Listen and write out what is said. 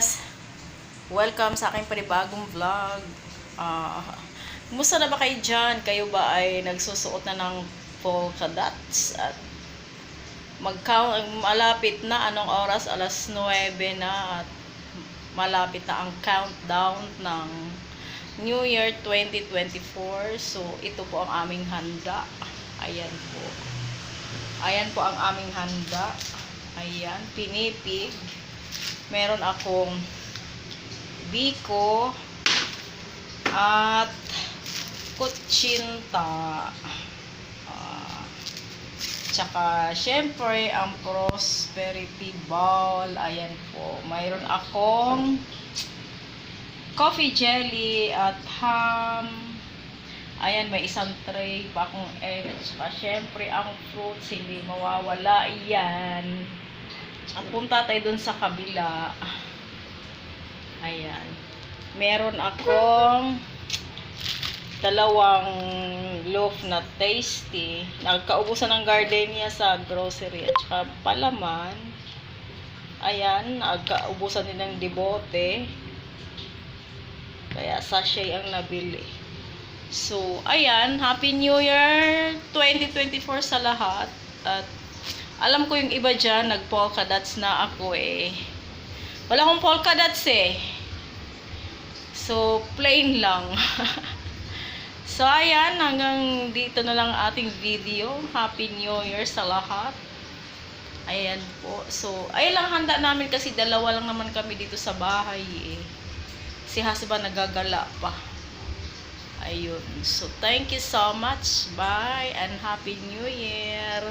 Marites! Welcome sa aking panibagong vlog. Ah, kumusta na ba kayo dyan? Kayo ba ay nagsusuot na ng polka dots? At magka malapit na anong oras? Alas 9 na at malapit na ang countdown ng New Year 2024. So, ito po ang aming handa. Ayan po. Ayan po ang aming handa. Ayan, pinipig. Meron akong biko at kutsinta. Ah, tsaka, syempre, ang prosperity bowl. Ayan po. Mayroon akong coffee jelly at ham. Ayan, may isang tray pa akong egg. Tsaka, syempre, ang fruits, hindi mawawala yan. At punta tayo dun sa kabila. Ayan. Meron akong dalawang loaf na tasty. Nagkaubusan ng gardenia sa grocery. At saka palaman. Ayan, nagkaubusan din ng debote. Kaya sachet ang nabili. So, ayan, Happy New Year 2024 sa lahat. At alam ko yung iba dyan, nag-polka dots na ako eh. Wala akong polka dots eh. So, plain lang. so, ayan, hanggang dito na lang ating video. Happy New Year sa lahat. Ayan po. So, ayun lang handa namin kasi dalawa lang naman kami dito sa bahay eh. Si husband nagagala pa. Ayun. So, thank you so much. Bye and Happy New Year.